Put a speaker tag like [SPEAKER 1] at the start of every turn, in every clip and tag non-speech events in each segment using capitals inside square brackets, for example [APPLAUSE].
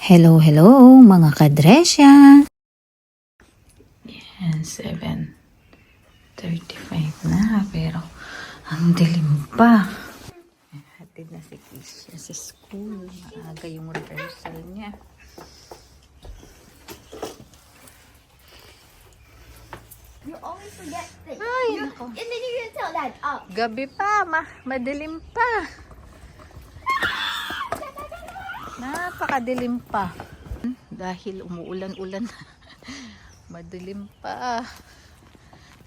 [SPEAKER 1] Hello, hello mga kadresya! Yan, 7.35 na, pero ang dilim pa. Hatid na si Kisha sa school. Maaga yung rehearsal niya.
[SPEAKER 2] You always forget things.
[SPEAKER 1] Ay,
[SPEAKER 2] You- and then you're gonna tell Dad, oh,
[SPEAKER 1] Gabi pa, ma madilim pa. Napakadilim pa. Dahil umuulan-ulan. [LAUGHS] Madilim pa.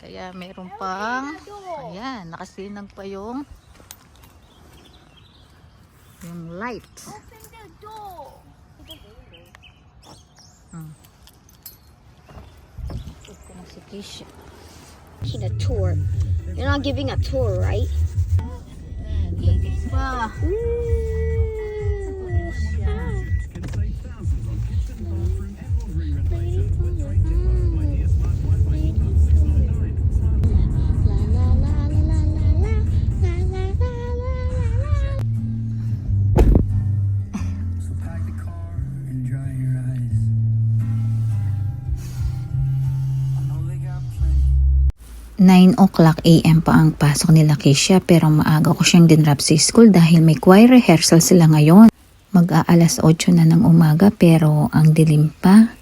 [SPEAKER 1] Kaya meron pang ayan, nakasinag pa yung yung light.
[SPEAKER 2] open the door.
[SPEAKER 1] Ito na si.
[SPEAKER 2] Taking a tour. You're not giving a tour, right?
[SPEAKER 1] 9 o'clock a.m. pa ang pasok nila Keisha pero maaga ko siyang dinrap sa school dahil may choir rehearsal sila ngayon. Mag-aalas 8 na ng umaga pero ang dilim pa.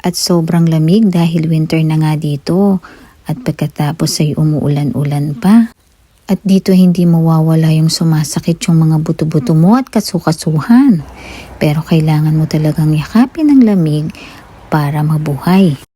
[SPEAKER 1] At sobrang lamig dahil winter na nga dito. At pagkatapos ay umuulan-ulan pa. At dito hindi mawawala yung sumasakit yung mga buto-buto mo at kasukasuhan. Pero kailangan mo talagang yakapin ang lamig para mabuhay.